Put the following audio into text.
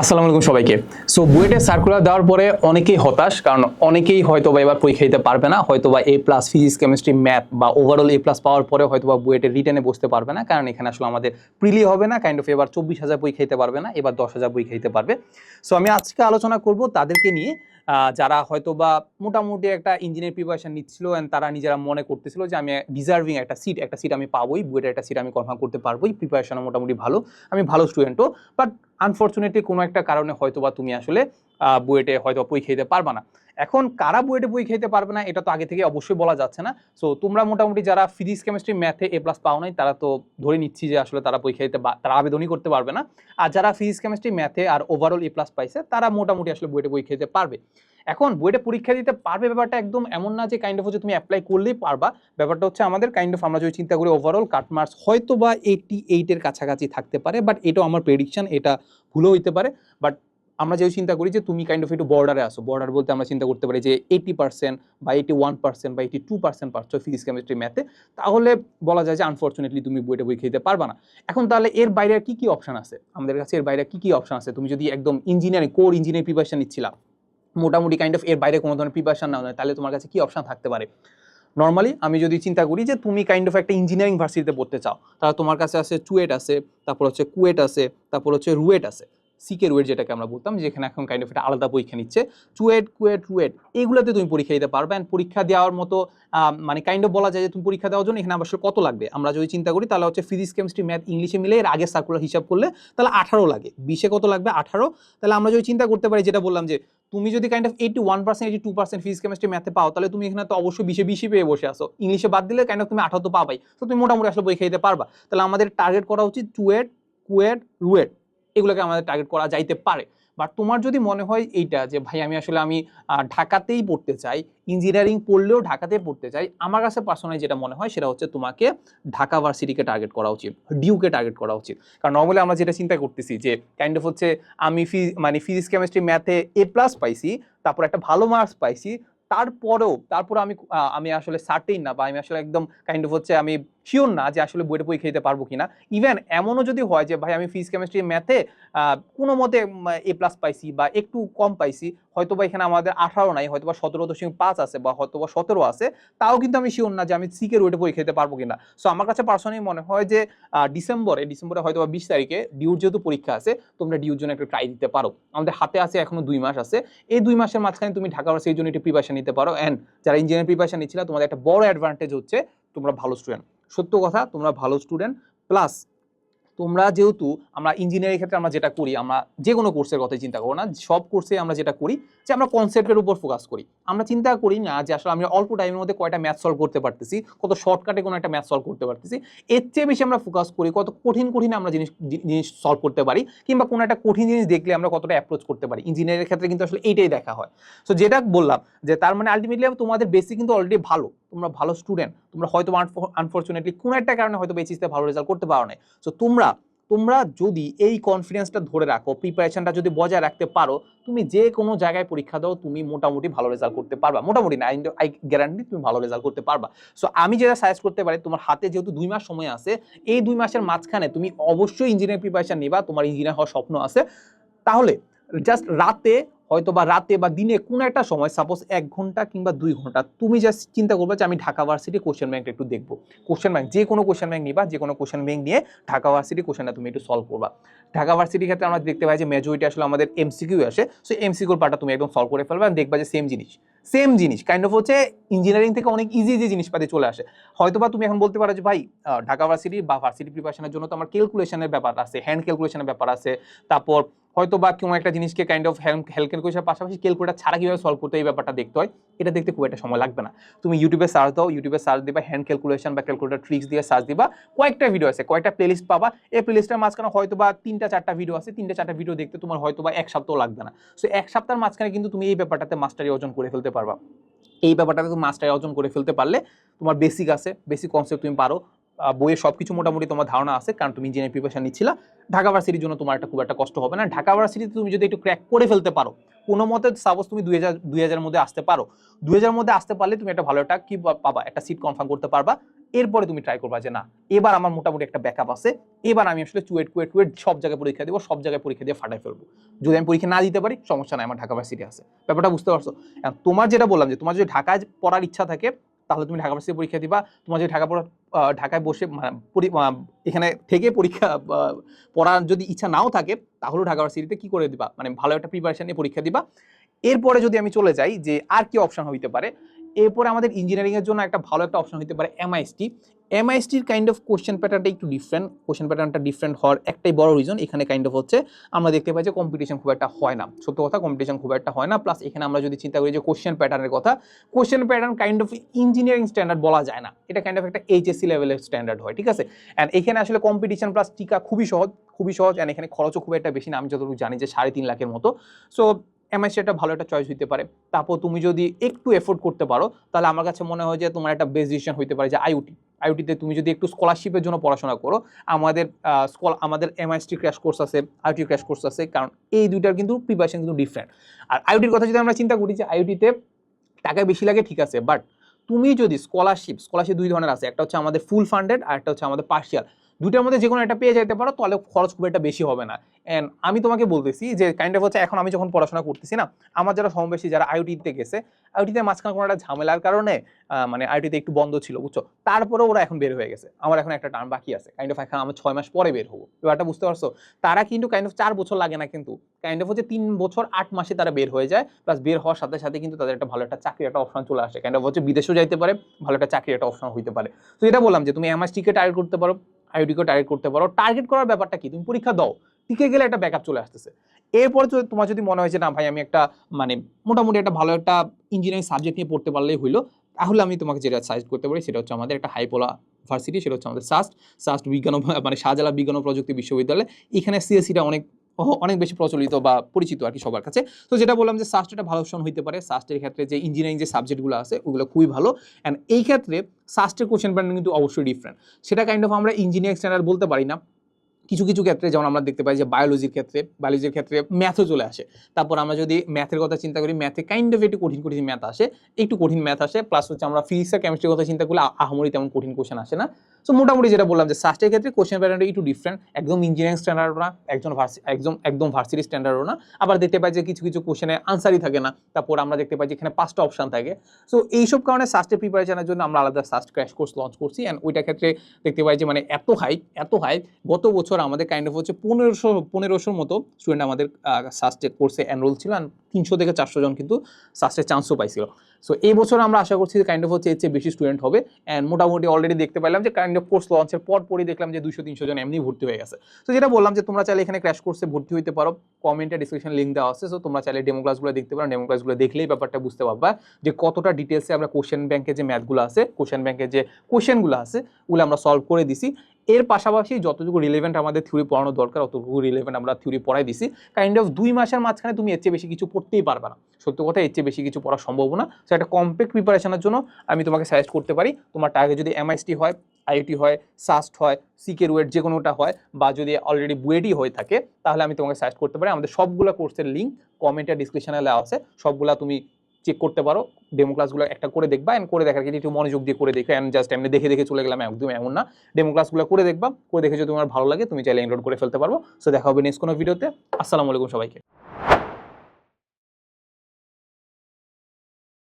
আসসালামু আলাইকুম সবাইকে। সো বুয়েটে সার্কুলার দেওয়ার পরে অনেকেই হতাশ, কারণ অনেকেই হয়তো বা এবার পরীক্ষা দিতে পারবে না হয়তো বা A plus physics chemistry math বা ওভারঅল এ প্লাস পাওয়ার পরে হয়তো বা বুয়েটের রিটেনে বসতে পারবে না, কারণ এখানে আসলে আমাদের প্রিলি হবে না কাইন্ড অফ এবার চব্বিশ হাজার পরীক্ষা দিতে পারবে না, এবার দশ হাজার পরীক্ষা দিতে পারবে। সো আমি আজকে আলোচনা করব তাদেরকে নিয়ে যারা হয়তো বা মোটামুটি একটা ইঞ্জিনিয়ার প্রিপারেশন নিচ্ছিল অ্যান্ড তারা নিজেরা মনে করতেছিল যে, আমি ডিজার্ভিং একটা সিট একটা সিট আমি পাবোই, বুয়েটের একটা সিট আমি কনফার্ম করতে পারবোই প্রিপারেশন মোটামুটি ভালো, আমি ভালো স্টুডেন্টও বাট আনফর্চুনেটলি কোনো একটা কারণে হয়তো বা তুমি আসলে বুয়েটে হয়তো পরীক্ষা দিতে পারবা না। এখন কারা বুয়েটে বই খেতে পারবে না, এটা তো আগে থেকে অবশ্যই বলা যাচ্ছে না। সো তোমরা মোটামুটি যারা ফিজিক্স কেমিস্ট্রি ম্যাথে এ প্লাস পাও নাই, তারা তো ধরে নিচ্ছি যে আসলে তারা বই খেতে তারা আবেদনই করতে পারবে না। আর যারা ফিজিক্স কেমিস্ট্রি ম্যাথে আর ওভারঅল এ প্লাস পাইছে, তারা মোটামুটি আসলে বুয়েটে বই খেতে পারবে। এখন বুয়েটে পরীক্ষা দিতে পারবে ব্যাপারটা একদম এমন না যে কাইন্ড অফ হচ্ছে তুমি অ্যাপ্লাই করলেই পারবা। ব্যাপারটা হচ্ছে আমাদের কাইন্ড অফ আমরা যদি চিন্তা করি ওভারঅল কাট মার্কস হয়তো বা এইটি এইটের কাছাকাছি থাকতে পারে বাট এটাও আমার প্রেডিকশান এটা ভুলও হইতে পারে। বাট আমরা যেহেতু চিন্তা করি যে তুমি কাইন্ড অফ একটু বর্ডারে আসো। বর্ডার বলতে আমরা চিন্তা করতে পারি যে এইটি পার্সেন্ট বা এইটি ওয়ান পার্সেন্ট বা এইটি টু পার্সেন্ট পারছ ফিজিক্স কেমিস্ট্রি ম্যাথে তাহলে বলা যায় যে আনফর্চুনেটলি তুমি বইটা বই খেতে পারবা না। এখন তাহলে এর বাইরে কি কি অপশন আছে? আমাদের কাছে এর বাইরে কি কি অপশন আছে? তুমি যদি একদম ইঞ্জিনিয়ারিং কোর ইঞ্জিনিয়ারিং প্রিপারেশন নিচ্ছিলা, মোটামুটি কাইন্ড অফ এর বাইরে কোনো ধরনের প্রিপারেশন না হয় তাহলে তোমার কাছে কি অপশন থাকতে পারে? নর্মালি আমি যদি চিন্তা করি যে তুমি কাইন্ড অফ একটা ইঞ্জিনিয়ারিং ভার্সিটিতে পড়তে চাও, তাহলে তোমার কাছে আছে চুয়েট আছে, তারপর হচ্ছে কুয়েট আছে, তারপর হচ্ছে রুয়েট আছে। সিকে রুয়েট যেটাকে আমরা বলতাম, যেখানে এখন কাইন্ড অফ একটা আলাদা পরীক্ষা নিচ্ছে চুয়েট কুয়েট রুয়েট এগুলোতে তুমি পরীক্ষা দিতে পারবে অ্যান্ড পরীক্ষা দেওয়ার মতো মানে কাইন্ড অফ বলা যায় যে তুমি পরীক্ষা দেওয়ার জন্য এখানে অবশ্যই কত লাগবে? আমরা যদি চিন্তা করি তাহলে হচ্ছে ফিজিক্স কেমিস্ট্রি ম্যাথ ইংলিশে মিলে এর আগে সার্কুলার হিসাব করলে তাহলে আঠারো লাগে। বিশে কত লাগবে? আঠারো। তাহলে আমরা যদি চিন্তা করতে পারি, যেটা বললাম যে তুমি যদি kind of eighty one percent eighty two percent physics chemistry ম্যাথে পাও, তাহলে তুমি এখানে তো অবশ্যই বিশে বিশে পেয়ে বসে আসো ইংলিশে বাদ দিলে কাইন্ড অফ তুমি আঠারো তো পাবাই। তো তুমি মোটামুটি আসলে পরীক্ষা দিতে পারবা। তাহলে আমাদের টার্গেট করা উচিত টুয়েট কুয়েট রুয়েট এগুলোকে আমাদের টার্গেট করা যাইতে পারে। বাট তোমার যদি মনে হয় এইটা যে, ভাই, আমি আসলে আমি ঢাকাতেই পড়তে চাই ইঞ্জিনিয়ারিং পড়লেও ঢাকাতে পড়তে চাই, আমার কাছে পার্সোনালি যেটা মনে হয় সেটা হচ্ছে তোমাকে ঢাকা ভার্সিটিকে টার্গেট করা উচিত ডিউকে টার্গেট করা উচিত। কারণ নর্মালি আমরা যেটা চিন্তা করতেছি যে কাইন্ড অফ হচ্ছে আমি ফি মানে ফিজিক্স কেমিস্ট্রি ম্যাথে এ প্লাস পাইছি, তারপর একটা ভালো মার্কস পাইছি তারপরেও তারপরে আমি আমি আসলে সার্টেইন না বা আমি আসলে একদম কাইন্ড অফ হচ্ছে আমি শিওর না যে আসলে বইটা বই খেতে পারব কিনা। ইভেন এমনও যদি হয় যে, ভাই, আমি ফিজিক্স কেমিস্ট্রি ম্যাথে কোনো মতে, এ প্লাস পাইছি বা একটু কম পাইছি হয়তো বা এখানে আমাদের আঠারো নাই হয়তো বা সতেরো দশমিক পাঁচ আছে বা হয়তো বা সতেরো আছে, তাও কিন্তু আমি শিওর না যে আমি সিকের ওইটা পরীক্ষা দিতে পারব কিনা। সো আমার কাছে পার্সোনালি মনে হয় যে ডিসেম্বরে ডিসেম্বরে হয়তো বা বিশ তারিখে ডিউর যেহেতু পরীক্ষা আছে, তোমরা ডিউর জন্য একটা ট্রাই দিতে পারো। আমাদের হাতে আছে, এখনও দুই মাস আছে। এই দুই মাসের মাঝখানে তুমি ঢাকা ভার্সিটির জন্য একটু প্রিপারেশন নিতে পারো। অ্যান্ড যারা ইঞ্জিনিয়ারিং প্রিপারেশন নিচ্ছিল, তোমাদের একটা বড় অ্যাডভান্টেজ হচ্ছে, তোমরা ভালো স্টুডেন্ট সত্য কথা, তোমরা ভালো স্টুডেন্ট প্লাস তোমরা যেহেতু আমরা ইঞ্জিনিয়ারিং ক্ষেত্রে আমরা যেটা করি, আমরা যে কোনো কোর্সের কথা চিন্তা করব না, সব কোর্সে আমরা যেটা করি যে আমরা কনসেপ্টের উপর ফোকাস করি। আমরা চিন্তা করি না যে আসলে আমি অল্প টাইমের মধ্যে কয়টা ম্যাথ সলভ করতে পারতেছি, কত শর্টকাটে কোনো একটা ম্যাথ সলভ করতে পারতেছি। এর চেয়ে বেশি আমরা ফোকাস করি কত কঠিন কঠিন আমরা জিনিস জিনিস সলভ করতে পারি কিংবা কোনো একটা কঠিন জিনিস দেখলে আমরা কতটা অ্যাপ্রোচ করতে পারি। ইঞ্জিনিয়ারিং ক্ষেত্রে কিন্তু আসলে এইটাই দেখা হয়। সো যেটা বললাম যে তার মানে আলটিমেটলি তোমাদের বেসিক কিন্তু অলরেডি ভালো। তোমরা ভালো স্টুডেন্ট তোমরা হয়তো আনফর্চুনেটলি কোনো একটা কারণে হয়তো বেসিসতে ভালো রেজাল্ট করতে পারো না সো তোমরা তোমরা যদি এই কনফিডেন্সটা ধরে রাখো প্রিপারেশনটা যদি বজায় রাখতে পারো, তুমি যে কোনো জায়গায় পরীক্ষা দাও, তুমি মোটামুটি ভালো রেজাল্ট করতে পারবা। মোটামুটি না আই গ্যারান্টি তুমি ভালো রেজাল্ট করতে পারবা। সো আমি যেটা সাজেস্ট করতে পারি, তোমার হাতে যেহেতু দুই মাস সময় আছে, এই দুই মাসের মাঝখানে তুমি অবশ্যই ইঞ্জিনিয়ার প্রিপারেশন নিবা, তোমার ইঞ্জিনিয়ার হওয়ার স্বপ্ন আছে। তাহলে জাস্ট রাতে হয়তো বা রাতে বা দিনে কোনো একটা সময় সাপোজ এক ঘণ্টা কিংবা দুই ঘণ্টা, তুমি জাস্ট চিন্তা করবে যে আমি ঢাকা ভার্সিটি কোশ্চেন ব্যাঙ্কটা একটু দেখব। কোশ্চেন ব্যাঙ্ক যে কোনো কোশ্চেন ব্যাংক নিবা, যে কোনো কোশ্চেন ব্যাংক নিয়ে ঢাকা ভার্সিটি কোশ্চেনটা তুমি একটু সলভ করবা। ঢাকা ভার্সিটির ক্ষেত্রে আমরা দেখতে পাই যে মেজরিটি আসলে আমাদের এমসিকিউ আসে। সো এমসিকিউর পার্টটা তুমি একদম সলভ করে ফেলবে দেখবা যে সেম জিনিস। সেম জিনিস কাইন্ড অফ হচ্ছে ইঞ্জিনিয়ারিং থেকে অনেক ইজি ইজি জিনিসপাতি চলে আসে। হয়তো বা তুমি এখন বলতে পারো যে, ভাই ঢাকা ভার্সিটি বা ভার্সিটি প্রিপারেশনের জন্য তো আমার ক্যালকুলেশনের ব্যাপার আছে হ্যান্ড ক্যালকুলেশনের ব্যাপার আছে। তারপর হয়তো বা কোনো একটা জিনিসকে কাইন্ড অফ হেল্প হেল্প ক্যালকুলেশনের পাশাপাশি ক্যালকুলেটার ছাড়া কীভাবে সলভ করতে এই ব্যাপারটা দেখতে হয়। এটা দেখতে খুব একটা সময় লাগবে না। তুমি ইউটিউবে সার্চ দাও ইউটিউবে সার্চ দিবা হ্যান্ড ক্যালকুলেশন বা ক্যালকুলেটার ট্রিক্স দিয়ে সার্চ দিবা, কয়েকটা ভিডিও আছে, কয়েকটা প্লেলিস্ট পাবা। এই প্লেলিস্টের মাঝখানে হয়তো বা তিনটা, চারটা ভিডিও আছে, তিনটা, চারটা ভিডিও দেখতে তোমার হয়তো বা এক সপ্তাহ লাগবে না। সো এক সপ্তাহের মাঝখানে কিন্তু তুমি এই ব্যাপারটাতে মাস্টারি অর্জন করে ফেলতে পারবা। এই ব্যাপারটা তুমি মাস্টারি অর্জন করে ফেলতে পারলে তোমার বেসিক আছে বেসিক কনসেপ্ট তুমি পারো। বইয়ে সব কিছু মোটামুটি তোমার ধারণা আছে, কারণ তুমি ইঞ্জিনিয়ারিং প্রিপারেশন নিচ্ছিলা। ঢাকা ভার্সিটির জন্য তোমার একটা খুব একটা কষ্ট হবে না। ঢাকা ভার্সিটিতে তুমি যদি একটু ক্র্যাক করে ফেলতে পারো, কোনো মতে সাপোজ তুমি দুই হাজার, দুই হাজারের মধ্যে আসতে পারো। দুই হাজার মধ্যে আসতে পারলে তুমি একটা ভালো একটা কি পাবা, একটা সিট কনফার্ম করতে পারবা। এরপরে তুমি ট্রাই করবা যে না, এবার আমার মোটামুটি একটা ব্যাকআপ আছে, এবার আমি আসলে চুয়েট কুয়েট কুয়েট সব জায়গায় পরীক্ষা দেবো, সব জায়গায় পরীক্ষা দিয়ে ফাটাই ফেলব। যদি আমি পরীক্ষা না দিতে পারি, সমস্যা নাই, আমার ঢাকা ভার্সিটি আছে। ব্যাপারটা বুঝতে পারছ? তোমার যেটা বললাম যে, তোমার যদি ঢাকায় পড়ার ইচ্ছা থাকে, তাহলে তুমি ঢাকা ভার্সিটি পরীক্ষা দিবা। তোমার যদি ঢাকা পড়া ঢাকায় বসে মানে এখানে থেকে পরীক্ষা পড়ার যদি ইচ্ছা নাও থাকে, তাহলেও ঢাকা ভার্সিটিতে কি করে দিবা? মানে ভালো একটা প্রিপারেশন নিয়ে পরীক্ষা দিবা। এরপরে যদি আমি চলে যাই যে, আর কি অপশন হইতে পারে এরপরে আমাদের ইঞ্জিনিয়ারিং এর জন্য একটা ভালো একটা অপশন হতে পারে এমআইএসটি এমআইএসটির কাইন্ড অফ কোশ্চেন প্যাটার্নটা একটু ডিফারেন্ট কোশ্চেন প্যাটার্নটা ডিফারেন্ট হওয়ার একটাই বড় রিজন এখানে কাইন্ড অফ হচ্ছে আমরা দেখতে পাই যে কম্পিটিশন খুব একটা হয় না। সত্য কথা কম্পিটিশন খুব একটা হয় না। প্লাস এখানে আমরা যদি চিন্তা করি যে কোশ্চেন প্যাটার্নের কথা question pattern kind of engineering standard বলা যায় না। এটা কাইন্ড অফ একটা এইচএসসি লেভেলের স্ট্যান্ডার্ড হয়, ঠিক আছে? অ্যান্ড এখানে আসলে কম্পিটিশন প্লাস টিকা খুবই সহজ খুবই সহজ। অ্যান্ড এখানে খরচও খুব একটা বেশি না। আমি যতটুকু জানি যে সাড়ে তিন লাখের মতো। সো এমআইসি একটা ভালো একটা চয়েস হতে পারে। তারপর তুমি যদি একটু এফোর্ড করতে পারো, তাহলে আমার কাছে মনে হয় যে তোমার একটা বেস্ট ডিসিশন হতে পারে যে আইওটি আইওটিতে তুমি যদি একটু স্কলারশিপের জন্য পড়াশোনা করো, আমাদের স্কল আমাদের এমআইএসটি ক্র্যাশ কোর্স আছে আইওটি ক্র্যাশ কোর্স আছে, কারণ এই দুইটার কিন্তু প্রিপারেশন কিন্তু ডিফারেন্ট আর আইওটির কথা যদি আমরা চিন্তা করি যে আইওটিতে টাকা বেশি লাগে, ঠিক আছে বাট তুমি যদি স্কলারশিপ স্কলারশিপ দুই ধরনের আছে, একটা হচ্ছে আমাদের ফুল ফান্ডেড আর একটা হচ্ছে আমাদের পার্শিয়াল দুইটার মধ্যে যে কোনো একটা পেয়ে যেতে পারো, তাহলে খরচ খুব একটা বেশি হবে না। অ্যান্ড আমি তোমাকে বলতেছি যে কাইন্ড অফ হচ্ছে এখন আমি যখন পড়াশোনা করতেছি না, আমার যারা সমবেশী যারা আইওটিতে গেছে আইওটিতে মাঝখানে কোনো একটা ঝামেলার কারণে মানে আইওটিতে একটু বন্ধ ছিল, বুঝছ? তারপরে ওরা এখন বের হয়ে গেছে। আমার এখন একটা টার্ম বাকি আছে কাইন্ড অফ এখন আমার ছয় মাস পরে বের হব। এবারটা বুঝতে পারছ? তারা কিন্তু কাইন্ড অফ চার বছর লাগে না কিন্তু কাইন্ড অফ হচ্ছে তিন বছর আট মাসে তারা বের হয়ে যায় প্লাস বের হওয়ার সাথে সাথে কিন্তু তাদের একটা ভালো একটা চাকরি একটা অপশন চলে আসে। কাইন্ড অফ হচ্ছে বিদেশেও যাইতে পারে, ভালো একটা চাকরি একটা অপশন হইতে পারে। তো এটা বললাম যে তুমি এমএসটিকে টার্গেট করতে পারো আইওডিকে টার্গেট করতে পারো। টার্গেট করার ব্যাপারটা কি? তুমি পরীক্ষা দাও। টিকে গেলে একটা ব্যাকআপ চলে আসতেছে। এরপর যদি তোমার যদি মনে হয় যে, না ভাই, আমি একটা মানে মোটামুটি একটা ভালো একটা ইঞ্জিনিয়ারিং সাবজেক্ট নিয়ে পড়তে পারলেই হইল, তাহলে আমি তোমাকে যেটা সাজেস্ট করতে পারি, সেটা হচ্ছে আমাদের একটা হাইপোলা ভার্সিটি সেটা হচ্ছে আমাদের সাস্ট সাস্ট বিজ্ঞান মানে শাহজালা বিজ্ঞান ও প্রযুক্তি বিশ্ববিদ্যালয়। এখানে সিএসসিটা অনেক অনেক বেশি প্রচলিত বা পরিচিত আর কি সবার কাছে। তো যেটা বললাম যে সাস্ট একটা ভালো অপশন হইতে পারে। সাস্টের ক্ষেত্রে যে ইঞ্জিনিয়ারিং যে সাবজেক্টগুলো আছে, ওগুলো খুবই ভালো। অ্যান্ড এই ক্ষেত্রে সাস্টের কোশ্চেন প্যাটার্ন কিন্তু অবশ্যই ডিফারেন্ট সেটা কাইন্ড অফ আমরা ইঞ্জিনিয়ারিং স্ট্যান্ডার্ড বলতে পারি না। কিছু কিছু ক্ষেত্রে যেমন আমরা দেখতে পাই যে বায়োলজির ক্ষেত্রে বায়োলজির ক্ষেত্রে ম্যাথও চলে আসে। তারপর আমরা যদি ম্যাথের কথা চিন্তা করি ম্যাথে কাইন্ড অফ একটু কঠিন কঠিন ম্যাথ আসে। একটু কঠিন ম্যাথ আসে। প্লাস হচ্ছে আমরা ফিজিক্স আর কেমিস্ট্রির কথা চিন্তা করলে আহামরি তেমন কঠিন কোশ্চেন আসে না। সো মোটামুটি যেটা বললাম যে সাস্টের ক্ষেত্রে কোশ্চেন প্যাটার্নটা একটু ডিফারেন্ট একদম ইঞ্জিনিয়ারিং স্ট্যান্ডার্ডও না, একজন একদম একদম ভার্সিটি স্ট্যান্ডার্ডও না। আবার দেখতে পাই যে কিছু কিছু কোশ্চেনে আনসারই থাকে না। তারপর আমরা দেখতে পাই যে এখানে পাঁচটা অপশন থাকে। সো এইসব কারণে সাস্টের প্রিপারেশনের জন্য আমরা আলাদা সাস্ট ক্র্যাশ কোর্স লঞ্চ করছি। অ্যান্ড ওইটার ক্ষেত্রে দেখতে পাই যে মানে এত হাই এত হাই গত বছর আমাদের কাইন্ড অফ হচ্ছে পনেরোশো, পনেরোশোর মতো স্টুডেন্ট আমাদের সাস্টে কোর্সে এনরোল ছিল। অ্যান্ড তিনশো থেকে চারশো জন কিন্তু সাস্টের চান্সও পাইছিল। সো এই বছর আমরা আশা করছি যে কাইন্ড অফ হচ্ছে এর চেয়ে বেশি স্টুডেন্ট হবে অ্যান্ড মোটামুটি অলরেডি দেখতে পেলাম যে কাইন্ড অফ কোর্স লঞ্চের পর পরই দেখলাম যে দুশো তিনশো জন এমনি ভর্তি হয়ে গেছে। তো যেটা বললাম যে তোমরা চাইলে এখানে ক্র্যাশ কোর্সে ভর্তি হইতে পারো। কমেন্টে ডিসক্রিপশন লিঙ্ক দেওয়া আছে। সো তোমরা চাইলে ডেমো ক্লাসগুলো দেখতে পারো। ডেমো ক্লাসগুলো দেখলেই ব্যাপারটা বুঝতে পারবা যে কতটা ডিটেলসে আমরা কোশ্চেন ব্যাংকে যে ম্যাথগুলো আছে কোশ্চেন ব্যাংকের যে কোশ্চেনগুলো আছে, ওগুলো আমরা সলভ করে দিছি। এর পাশাপাশি যতটুকু রিলেভেন্ট আমাদের থিওরি পড়ানো দরকার, অতটুকু রিলেভেন্ট আমরা থিওরি পড়াই দিছি। কাইন্ড অফ দুই মাসের মাঝখানে তুমি এর চেয়ে বেশি কিছু পড়তেই পারবে না। সত্য কথা, এর চেয়ে বেশি কিছু পড়া সম্ভব না। সো একটা কমপ্লিট প্রিপারেশনের জন্য আমি তোমাকে সাজেস্ট করতে পারি, তোমার টার্গেট যদি এমআইএসটি হয় আইআইটি হয় সাস্ট হয় সিকের ওয়েট যে কোনোটা হয়, বা যদি অলরেডি বুয়েটই হয়ে থাকে, তাহলে আমি তোমাকে সাজেস্ট করতে পারি। আমাদের সবগুলো কোর্সের লিঙ্ক কমেন্টে ডিসক্রিপশনে দেওয়া আছে। সবগুলা তুমি চেক করতে পারো। ডেমো ক্লাসগুলো একটা করে দেখবা অ্যান্ড করে দেখার কিন্তু একটু মনোযোগ দিয়ে করে দেখবে অ্যান্ড জাস্ট এমনি দেখে দেখে চলে গেলাম, একদম এমন না। ডেমো ক্লাসগুলো করে দেখবা, করে দেখে যদি তোমার ভালো লাগে, তুমি চাইলে এনরোল করে ফেলতে পারব সো দেখা হবে নেক্সট কোনো ভিডিওতে আসসালামু আলাইকুম সবাইকে।